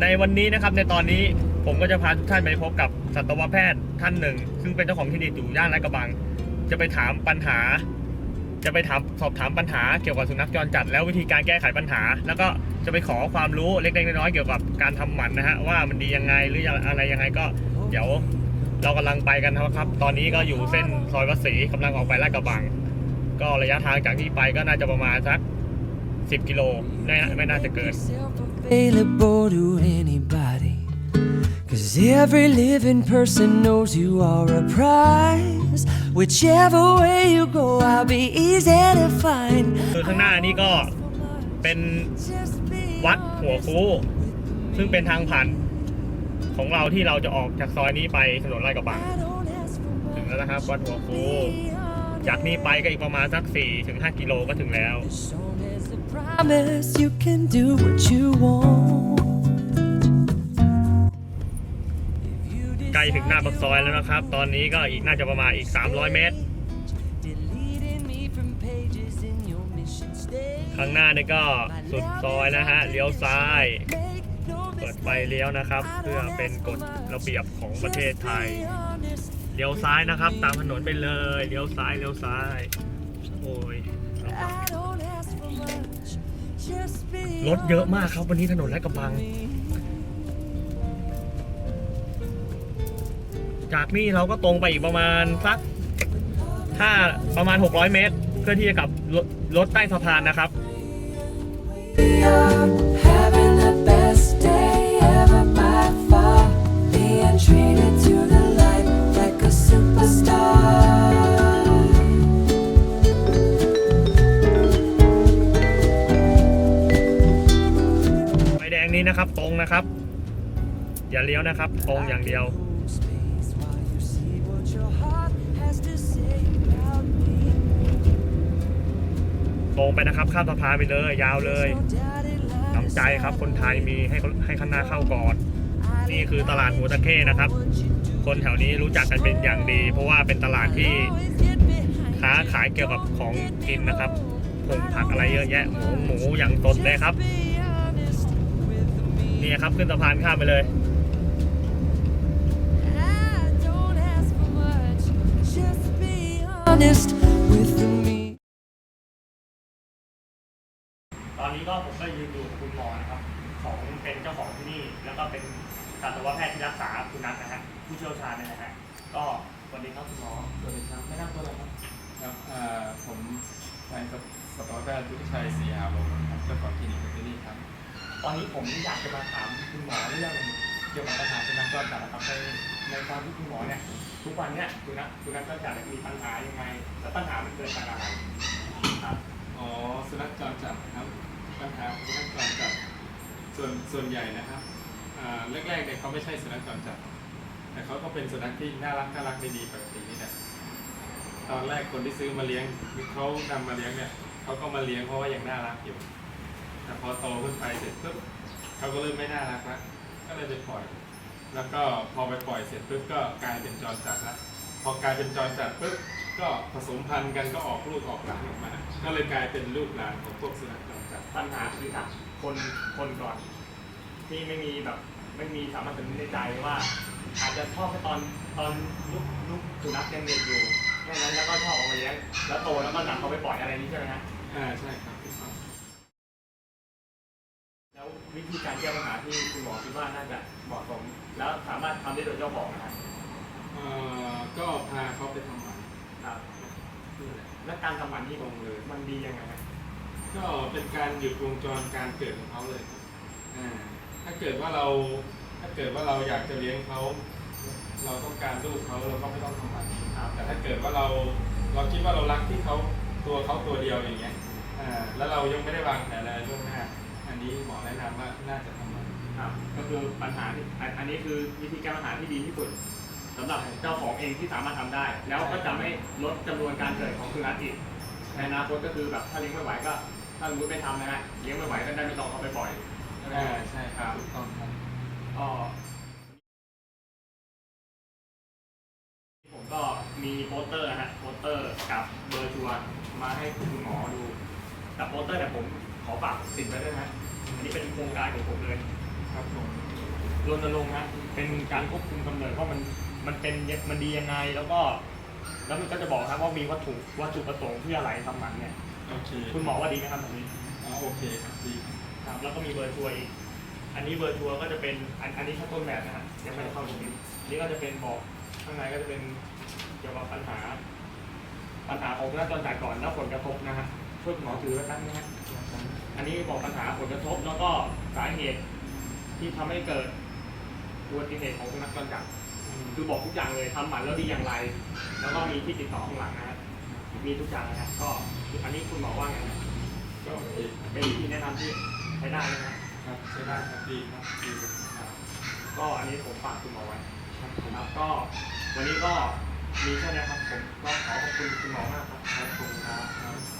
ในวันนี้นะครับในตอนนี้ผมก็จะพาทุกท่านไปพบกับสัตวแพทย์ท่านหนึ่ง ซึ่งเป็นเจ้าของคลินิกอยู่ย่านลาดกระบัง จะไปถามปัญหา จะไปถามสอบถามปัญหาเกี่ยวกับสุนัขจรจัด แล้ววิธีการแก้ไขปัญหา แล้วก็จะไปขอความรู้เล็กๆน้อยๆเกี่ยวกับการทำหมันนะฮะว่ามันดียังไงหรืออะไรยังไงก็เดี๋ยวเรากำลังไปกันนะครับ ตอนนี้ก็อยู่เส้นซอยวัดศรีกำลังออกไปลาดกระบัง ก็ระยะทางจากที่ไปก็น่าจะประมาณสัก 10 กิโลไม่น่าไม่น่าจะเกิน available to anybody. Cause every living person knows you are a prize. Whichever way you go, I'll be easy to find. คือข้างหน้านี่ก็เป็นวัดหัวคูซึ่งเป็นทางผ่านของเราที่เราจะออกจากซอยนี้ไปถนนลาดกระบังถึงแล้วนะครับวัดหัวคู จากนี้ไปก็อีกประมาณสัก4ถึง5กิโลก็ถึงแล้ว Promise you can do what you want. ใกล้ถึงหน้าปากซอยแล้วนะครับ ตอนนี้ก็อีกน่าจะประมาณอีก 300 เมตร Deleting me from pages in your mission statement. ข้างหน้านี่ก็สุดซอยนะฮะ เลี้ยวซ้าย Make no เปิดไฟเลี้ยวนะครับ เพื่อเป็นกฎระเบียบของประเทศไทย honest. เลี้ยวซ้ายนะครับ ตามถนนไปเลยเลี้ยวซ้ายเลี้ยวซ้ายโอ้ยรถเยอะมากครับวันนี้ถนนแลาดกระบัง จากนี่เราก็ตรงไปอีกประมาณสักถ้าประมาณ 600 เมตร เพื่อที่จะกลับรถใต้สะพานนะครับ นะครับ อย่าเลี้ยวนะครับ ตรงอย่างเดียว ตรงไปนะครับ ข้ามสะพานไปเลย ยาวเลย No doubt it lies น้ำใจครับ คนไทยมีให้ให้ข้างหน้าเข้าก่อน นี่คือตลาดหัวตะเข้นะครับ คนแถวนี้รู้จักกันเป็นอย่างดี เพราะว่าเป็นตลาดที่ค้าขายเกี่ยวกับของกินนะครับผงผักอะไรเยอะแยะ หมูหมูอย่างสดเลยครับ นี่ครับขึ้นสะพานข้ามไปเลย I don't ask for much. Just be honest with me. ตอนนี้ก็ผมก็ยืนอยู่กับคุณหมอนะครับของเป็นเจ้าของที่นี่แล้วก็เป็นสัตวแพทย์ที่รักษาสุนัขนะฮะผู้เชี่ยวชาญเนยนะฮะก็สวัสดีครับคุณหมอสวัสดีครับไม่นั่งตัวเลยครับครับเอ่อผมนายสัตวแพทย์ทุติชัยศรีหาวงศ์ครับเจ้าของคลินิกเวทเทอรี่ครับ ตอนนี้ผมอยากจะมาถามคุณหมอเรื่องเกี่ยวกับปัญหาสุนัขจรจัดนะครับในในความที่คุณหมอเนี่ยทุกวันเนี่ยสุนัขสุนัขจรจัดมีปัญหายังไง และปัญหามันเกิดจากอะไรครับอ๋อสุนัขจรจัดนะครับ ปัญหาของสุนัขจรจัดส่วนส่วนใหญ่นะครับอ่าแรกๆเนี่ยเขาไม่ใช่สุนัขจรจัดแต่เขาก็เป็นสุนัขที่น่ารักน่ารักดีๆปกตินี่แหละตอนแรกคนที่ซื้อมาเลี้ยงเขานำมาเลี้ยงเนี่ยเขาก็มาเลี้ยงเพราะว่ายังน่ารักอยู่ แต่พอโตขึ้นไปเสร็จปุ๊บเขาก็เริ่มไม่น่ารักละก็เลยไปปล่อย แล้วก็พอไปปล่อยเสร็จปุ๊บก็กลายเป็นจรจัดละพอกลายเป็นจรจัดปุ๊บก็ผสมพันธุ์กันก็ออกลูกออกหลานออกมา ก็เลยกลายเป็นลูกหลานของพวกสุนัขจรจัดปัญหาคือจากคนคนก่อน ที่ไม่มีแบบไม่มีสามารถถึงในใจว่า อาจจะชอบแค่ตอนตอนลูกลูกสุนัขยังเด็กอยู่แค่นั้นแล้วก็ชอบเอามาเลี้ยงแล้วโตแล้วก็นำเขาไปปล่อยอะไรนี้ใช่ไหมฮะอ่าใช่ครับ ววิธีการแก้ปัญหาที่คุณหมอคิดว่าน่าจะเหมาะสมแล้วสามารถทำได้โดยเจ้าของนะครับเอ่อก็พาเขาไปทำหมันครับนี่แหละและการทำหมันที่ตรงเลย มันดียังไงครับก็เป็นการหยุดวงจรการเกิดของเขาเลยครับอ่าถ้าเกิดว่าเราถ้าเกิดว่าเราอยากจะเลี้ยงเขา เราต้องการลูกเขาเราก็ไม่ต้องทำหมัน ครับแต่ถ้าเกิดว่าเราเราคิดว่าเรารักที่เขาตัวเขาตัวเดียวอย่างเงี้ยอ่าแล้วเรายังไม่ได้วางแผนอะไรล่วงหน้าอั นนี้หมอแนะนำว่าน่าจะทำมันครับก็คือปัญหาที่อันอันนี้คือวิธีแก้ปัญหาที่ดีที่สุดสำหรับเจ้าของเองที่สามารถทำได้ แล้วก็จะไม่ลดจำนวนการเกิดของสุนัขอีกในอนาคตก็คือแบบถ้าเลี้ยงไม่ไหวก็ถ้ารู้ไม่ทำนะฮะเลี้ยงไม่ไหวก็ได้ไม่ต้องเอาไปปล่อยใช่ไหมอ่าฮะใช่ครับถูกต้องครับ ก็ผมก็มีโปสเตอร์นะฮะโปสเตอร์กับเบอร์ชวนมาให้คุณหมอดูแต่โปสเตอร์เนี่ยผมขอ ฝากติดไว้ด้วยนะอันนี้เป็นโครงการของผมเลยครับผมรณรงค์นะเป็นการควบคุมกำเนิดว่ามันมันเป็นมันดียังไงแล้วก็ แล้วมันก็จะบอกครับว่ามีวัตถุวัตถุประสงค์เพื่ออะไรทำมันเนี่ยโอเคคุณหมอว่าดีไหมครับแบบนี้อ๋อโอเคครับดีครับครับแล้วก็มีเบอร์ทัวร์อีกอันนี้เบอร์ทัวร์ก็จะเป็นอันอันนี้แค่ต้นแบบนะฮะยังไม่ได้เข้าตรงนี้อันนี้ก็จะเป็นบอกข้างในก็จะเป็นเกี่ยวกับปัญหา ปัญหาของนักจรจัดก่อนแล้วผลกระทบนะฮะช่วยคุณหมอถือไว้ตั้งนะฮะ อันนี้บอกปัญหาผลกระทบแล้วก็สาเหตุที่ทำให้เกิดอุบัติเหตุของสุนัขจรจัดคือบอกทุกอย่างเลยทำหมันแล้วดีอย่างไร แล้วก็มีที่ติดต่อข้างหลังนะฮะมีทุกอย่างนะครับก็อันนี้คุณหมอว่าไงนะก็โอเคเป็นวิธีแนะนำที่ใช้ได้นะฮะครับใช้ได้ครับดีครับดีครับก็อันนี้ผมฝากคุณหมอไว้ ครับก็วันนี้ก็มีแค่นี้ครับผมก็ขอขอบคุณคุณหมอมากครับ ครับผมครับ